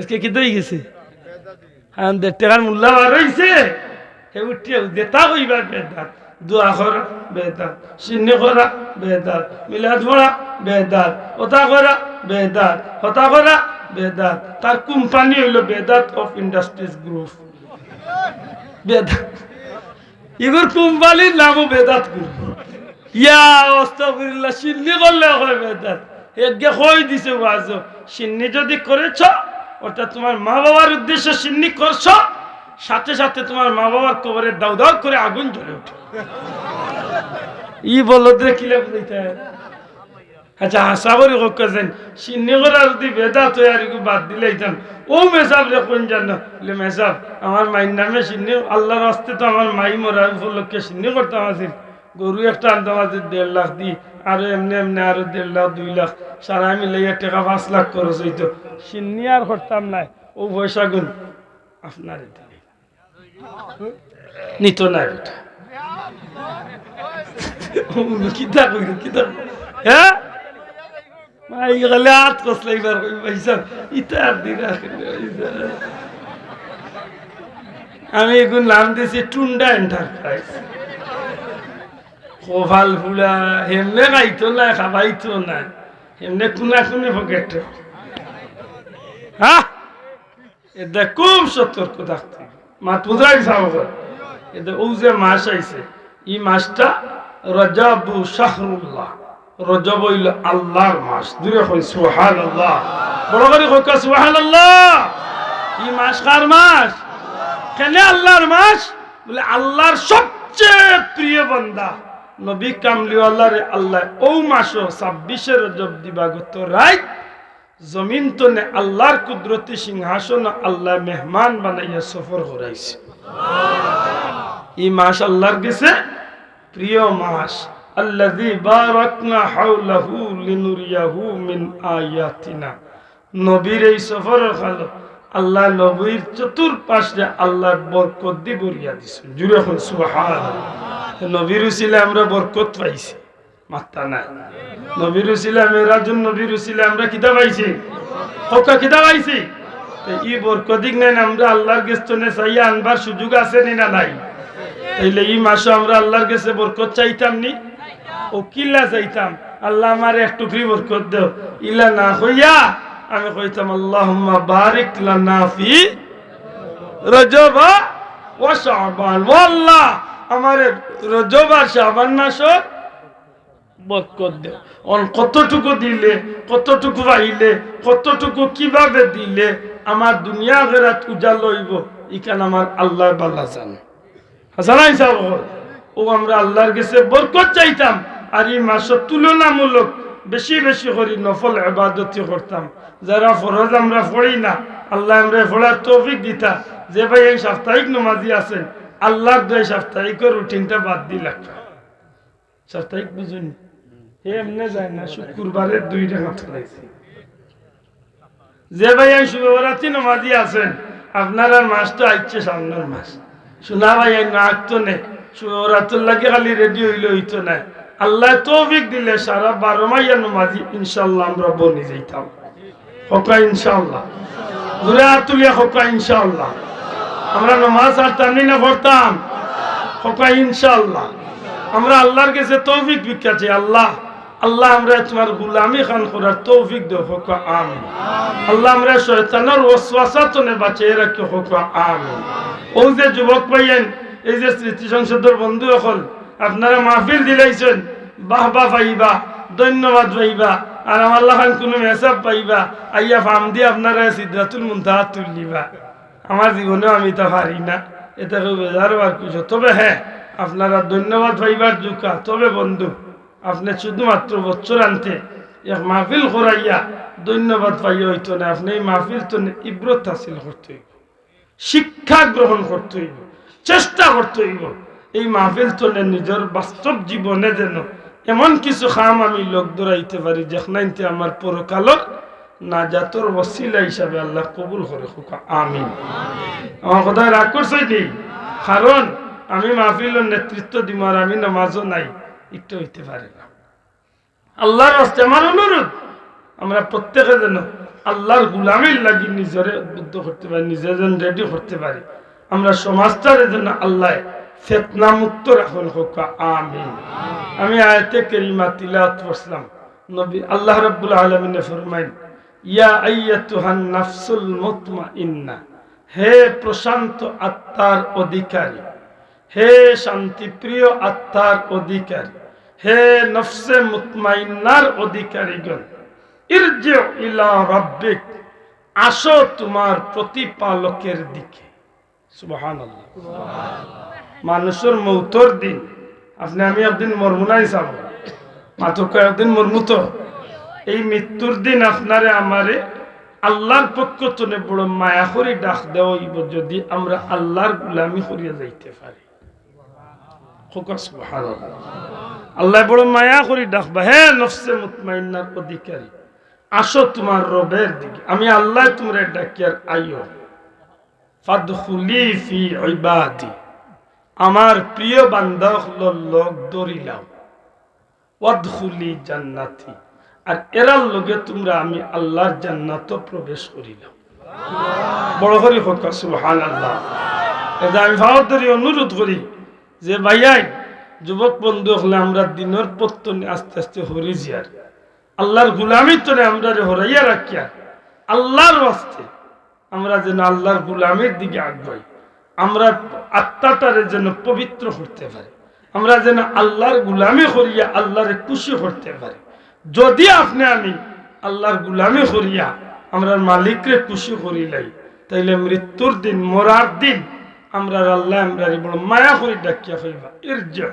আজকে কি দই গেছে হ্যাঁ টাকার মূল্য আর হয়েছে হে উঠিয়ে দেতা কইবার বেদাত। দোয়া করা, বেদাত। সিন্নি করা, বেদাত। মিলাদ পড়া, বেদাত। হতা করা, বেদাত। হতা করা, বেদাত। তার কোম্পানি হইল বেদাত অফ ইন্ডাস্ট্রিজ গ্রুপ। বেদাত। ইগোর কোম্পানির নামও বেদাত গ্রুপ। ইয়া অস্তফিরুল্লাহ সিন্নি করলে হয় বেদাত। একগে কই দিছে ওয়াজ সিন্নি যদি করেছ অর্থাৎ তোমার মা বাবার উদ্দেশ্যে সিন্নি করছ, সাথে সাথে তোমার মা বাবার কবরে দাউ দাউ করে আগুন জ্বলে ওঠে। ই কিলে বুঝাইতে আচ্ছা আশা করি কেন সিন্নি করা যদি বেদা হয় আর বাদ দিলেইতাম ও মেসাব রে কোন জানো? বলে মেসাব আমার মাইর নামে সিন্নি, আল্লাহর আসতে তো আমার মাই মরা উপলক্ষে সিন্নি করতাম আছিল গরু একটা আনতাম আছিল দেড় লাখ দি। আরও এমনি এমনি আরও দেড় লাখ, দুই লাখ, সারা মিলাইয়া টাকা পাঁচ লাখ খরচ হইতো। সিন্নি আর করতাম নাই ও পয়সা গুণ। আপনার নিত না হ্যাঁ? আমি এগুন নাম দিয়েছি, টুন্ডা এন্টারপ্রাইজ কপাল ফুলা হেমনে খাইতো না, খাবাইতো না। হেমনে কুনা কুনি পকেট হ্যাঁ এটা খুব সতর্ক থাকতে। মাত বুঝাই সাহস এটা ও যে মাস আইছে এই মাসটা রজাবু শাহরুল্লাহ। রজব হইল আল্লাহর মাস দূরে কই সুহান আল্লাহ বড় করে কইকা সুহান আল্লাহ এই মাস কার মাস কেন আল্লাহর মাস বলে, আল্লাহর সবচেয়ে প্রিয় বান্দা। নবী কামলিওয়াল্লাহ রে আল্লাহ ও মাসও ছাব্বিশে রজব দিবাগত রায় জমিন তনে আল্লাহর কুদরতি সিংহাসন আল্লাহ মেহমান বানাইয়া সফর করাইছে। এই মাস আল্লাহর গেছে প্রিয় মাস। আল্লাযী বারাকনা হাওলাহু লিনুরিয়াহু মিন আয়াতিনা। নবীর এই সফরের কাল আল্লাহ নবীর চতুর্পাশে আল্লাহ বরকত দি বরিয়া দিছে। জুড়ে এখন সুবহানাল্লাহ। নবীর উসিলে আমরা বরকত পাইছি। মাত্তা নাই। নবীর উসিলে মেরাজুন নবীর উসিলে আমরা কিতা পাইছি। হকা কিতা পাইছি। ই বরকদিক নেন আমরা আল্লাহর গেস্তনে চাইয়া আনবার সুযোগ আছে নি না নাই? তাইলে এই মাসে আমরা আল্লাহর কাছে বরকত চাইতাম নি? ও কিল্লা চাইতাম, আল্লাহ আমার একটু ফ্রি বরকত দেও। ইলা না হইয়া আমি কইতাম, আল্লাহুম্মা বারিক লানা ফি রজব ও শাবান। ও আল্লাহ আমারে রজব আর শাবান মাসে বরকত দেও অন কতটুকু দিলে, কতটুকু পাইলে, কতটুকু কীভাবে দিলে, আমার দুনিয়া ফেরাত উজাল লইব ইখান আমার আল্লাহ বাল্লা হাসানাই সাহেব ও, আমরা আল্লাহর কাছে বরকত চাইতাম, আর এই মাসের তুলনামূলক বেশি বেশি করি নফল আবাদতি করতাম। যারা ফরজ আমরা পড়ি না, আল্লাহ আমরা পড়ার তৌফিক দিতা। যে ভাই এই সাপ্তাহিক নমাজি আছেন আল্লাহর দয় সাপ্তাহিকের রুটিনটা বাদ দি লাগবে সাপ্তাহিক বুঝুন। এমনি যায় না শুক্রবারের দুই টাকা চলাইছি যে ভাই এই শুভরাত্রি নমাজি আছেন, আপনার আর মাস তো আইচ্ছে সামনের মাস। শোনা ভাই এই নাক তো নেই শুভরাত্রির লাগে খালি রেডি হইলে হইতো না। আল্লাহ তৌফিক দিলে সারা বারো মাইয়া নমাজি ইনশাল্লাহ আমরা বনি যাইতাম। হকা ইনশাল্লাহ দূরে হাত তুলিয়া হকা ইনশাল্লাহ আমরা নমাজ টানি না পড়তাম। হকা ইনশাল্লাহ আমরা আল্লাহর কাছে তৌফিক ভিক্ষাছি আল্লাহ। আল্লাহ আমরা তোমার গুলামি খান করার তৌফিক দেও হকা আমিন। আল্লাহ আমরা শয়তানের ওয়াসওয়াসা তো নে বাঁচিয়ে রাখি হকা আমিন। ও যে যুবক পাইয়েন এই যে স্মৃতি সংসদের বন্ধু হল আপনারা মাহফিল দিলাইছেন, বাহ বাহ পাইবা, ধন্যবাদ পাইবা, আর আমার লাখান কোনো মেসাব পাইবা, আইয়া ফাম দিয়ে আপনারা সিদ্ধাতুল মুন্তাহাত তুলিবা। আমার জীবনেও আমি তা পারি না। এটা কেউ বেজার আর কিছু তবে হ্যাঁ আপনারা ধন্যবাদ পাইবার জুকা। তবে বন্ধু, আপনি শুধুমাত্র বছর আনতে এক মাহফিল করাইয়া ধন্যবাদ পাইয়া হইতো না। আপনি এই মাহফিল তো ইব্রত হাসিল করতে হইব। শিক্ষা গ্রহণ করতে হইব। চেষ্টা করতে হইব। এই মাহফিল তো নিজের বাস্তব জীবনে যেন এমন কিছু খাম আমি লোক দৌড়াইতে পারি যেখানে আমার পরকালর না জাতর ওসিলা হিসাবে আল্লাহ কবুল করে আমিন। আমার কথা রাগ করছে কি? কারণ আমি মাহফিলের নেতৃত্ব দিব আর আমি নামাজও নাই। একটু হইতে পারে না। আল্লাহর রাস্তে আমার অনুরোধ, আমরা প্রত্যেকে যেন আল্লাহর গুলামির লাগি নিজেরে উদ্বুদ্ধ করতে পারি, নিজে যেন রেডি করতে পারি। আমরা সমাজটারে যেন আল্লাহ ফেতনা মুক্ত রাখুন হোক আমিন। আমি আয়াতে কেরিমা তিলাওয়াত করছিলাম। নবী আল্লাহ রাব্বুল আলামিনে ফরমাইন ইয়া আইয়াতুহান নাফসুল মুতমাইন্না। হে প্রশান্ত আত্মার অধিকারী, হে শান্তিপ্রিয় আত্মার অধিকারী, হে নফসে মুতমাইন্নার অধিকারীগণ ইরজি ইলা রাব্বিক, আসো তোমার প্রতিপালকের দিকে। সুবহানাল্লাহ। মানুষের মৌতর দিন। আপনি আমি একদিন মরমু নাই চাব মাত্র কয়েকদিন মরমু এই মৃত্যুর দিন আপনারে আমারে আল্লাহর পক্ষ তনে বড় মায়া করে ডাক দেওয়া যদি আমরা আল্লাহর গুলামি করিয়া যাইতে পারি। আল্লাহ বড় মায়া করি ডাকবা। হে নফসে মুতমাইন্নার অধিকারী, আসো তোমার রবের দিকে। আমি আল্লাহ তোমরা ডাকিয়ার আইও আমার প্রিয় বান্দা হলো লোক দরিলাও ওয়াদখুলি জান্নাতি। আর এরার লগে তোমরা আমি আল্লাহর জান্নাত প্রবেশ করিলাম। বড় করি হোক, সুবহানাল্লাহ। এটা আমি ভাবতরি অনুরোধ করি যে ভাইয়াই, যুবক বন্ধু হলে আমরা দিনের পত্তনে আস্তে আস্তে হরি জিয়ার। আল্লাহর গুলামি তোরে আমরা হরাইয়া রাখিয়া, আল্লাহর ওয়াস্তে আমরা যেন আল্লাহর গুলামের দিকে আগ্রহী। আমরা আত্মাটারে যেন পবিত্র করতে পারি। আমরা যেন আল্লাহর গুলামি করিয়া আল্লাহরে খুশি করতে পারি। যদি আপনি আমি আল্লাহর গুলামি করিয়া আমরা মালিকরে খুশি করিলাই তাইলে মৃত্যুর দিন, মরার দিন আমরা আল্লাহ আমরা বড় মায়া করি ডাকিয়া হইবা ইরজা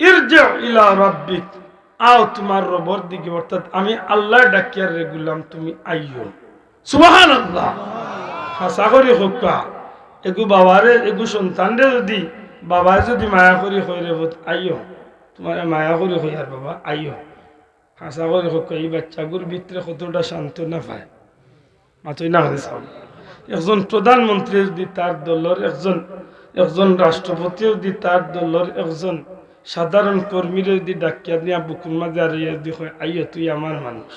ইরজা ইলা রাব্বিক। আও তোমার রবর দিকে, অর্থাৎ আমি আল্লাহ ডাকিয়ার রে গুলাম, তুমি আইও সুবহানাল্লাহ। হাসা করি হোকা এগু বাবারে, এগু সন্তানরে যদি, বাবায় যদি মায়া করি হইরে আইও তোমার মায়া করি হই আর বাবা আইও হাসা করে হোক, এই বাচ্চাগুর ভিতরে কতটা সান্ত্বনা পায়? মাতই না চাও একজন প্রধানমন্ত্রী যদি তার দলের একজন একজন রাষ্ট্রপতি যদি তার দলের একজন, সাধারণ কর্মীর যদি ডাকিয়া দিয়া বুকুর মাঝে আর যদি হয় আইও তুই আমার মানুষ।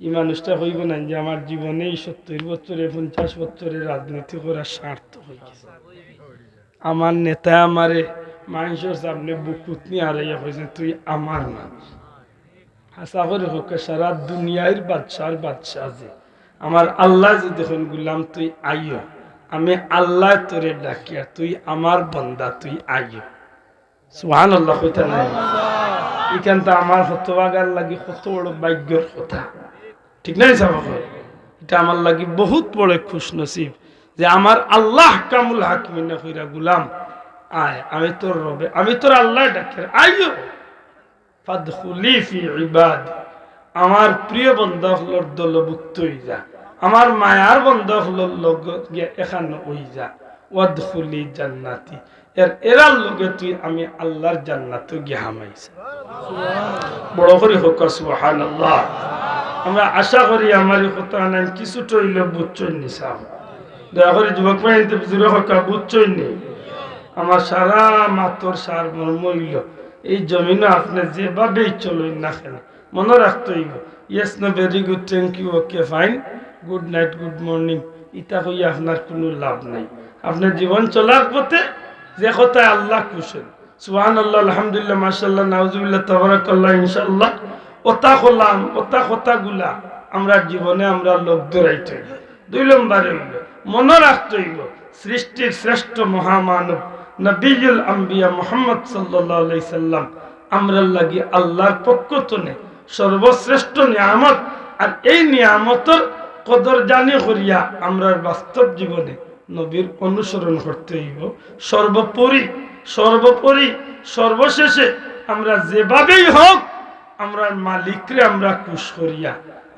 এই মানুষটা হইব না যে আমার জীবনে এই সত্তর বছরে, পঞ্চাশ বছরে রাজনীতি করার স্বার্থ হয়ে গেছে। আমার নেতা আমারে মানুষের সামনে বুকুত নিয়ে হারাইয়া হয়েছে তুই আমার মানুষ। হাসা করে হোক সারা দুনিয়ার বাদশার বাদশাহ যে আমার আল্লাহ যে দেখুন, গুলাম, তুই আইও আমি আল্লাহ তোরে ডাকিয়া, তুই আমার বন্দা, তুই আইও সুহান আল্লাহ কইতা নাই। এখানটা আমার হতবাগার লাগি কত বড় ভাগ্যর কথা। ঠিক নাই সাবা এটা আমার লাগি বহুত বড় খুশ নসিব যে আমার আল্লাহ কামুল হাকিমিনা কইরা, গুলাম, আয়, আমি তোর রবে, আমি তোর আল্লাহ ডাকের আইও আমার প্রিয় বন্ধ হলোর দলভুক্ত হই যা। আমার মায়ার বন্ধ লগ গিয়া এখানে ওই যা। ওয়াদখুলি জান্নাতি। এর এরার লগে তুই আমি আল্লাহর জান্নাত গিয়া বড় করে হোক, সুবহানাল্লাহ। আমরা আশা করি আমার কথা নাম কিছু টইল বুঝছই নি দয়া করে যুবক হোক, বুঝছই নি। আমার সারা মাতর সার মর্মইল এই জমিনও আপনি যেভাবেই চলুন না কেন, মনে রাখতে হইব yes no very good thank you okay fine good night good morning ইটা হইয়া আপনার কোনো লাভ নাই। আপনার জীবন চলার পথে যে কথায় আল্লাহ কুশল সুহান আল্লাহ আলহামদুলিল্লাহ মাসাল্লাহ নাউজুবিল্লাহ, তবরাকাল্লাহ ইনশাল্লাহ ওতা করলাম ওতা কথাগুলা আমরা জীবনে আমরা লোক দৌড়াইতে দুই হইল, মনে রাখতে হইব সৃষ্টির শ্রেষ্ঠ মহামানব নবীজুল আম্বিয়া মোহাম্মদ সাল্লাম, আমরা লাগি আল্লাহর পক্ষ তনে সর্বশ্রেষ্ঠ নিয়ামত, আর এই নিয়ামতের কদর জানি করিয়া আমরা বাস্তব জীবনে নবীর অনুসরণ করতে হইব। সর্বোপরি সর্বোপরি, সর্বশেষে আমরা যেভাবেই হোক, আমরা মালিকরে আমরা কুশ করিয়া,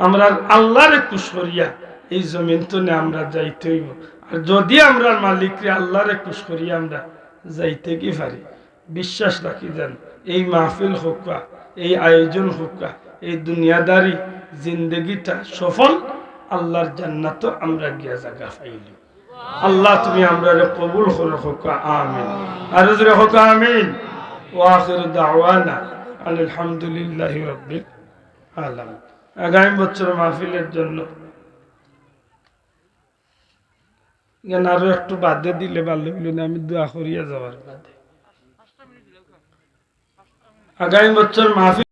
আমরা আল্লাহরে কুশ করিয়া এই জমিন তনে আমরা যাইতে হইব। আর যদি আমরা মালিকরে আল্লাহরে কুশ করিয়া আমরা যাইতে কি পারি? বিশ্বাস রাখি যান, এই মাহফিল হোকা এই আয়োজন হোকা এই দুনিয়াদারি জিন্দগিটা সফল, আল্লাহর জান্নাত আমরা গিয়া জায়গা পাইলি। আল্লাহ তুমি আমরা কবুল করো, হোকা, আমিন। আর হোকা, আমিন। ওয়াখির দাওয়ানা আলহামদুলিল্লাহি রাব্বিল আলামিন। আগামী বছর মাহফিলের জন্য এখানে আরও একটু বাদে দিলে ভালো হইল, না আমি দোয়া করিয়া যাওয়ার বাদে। আগামী বছর মাহফিল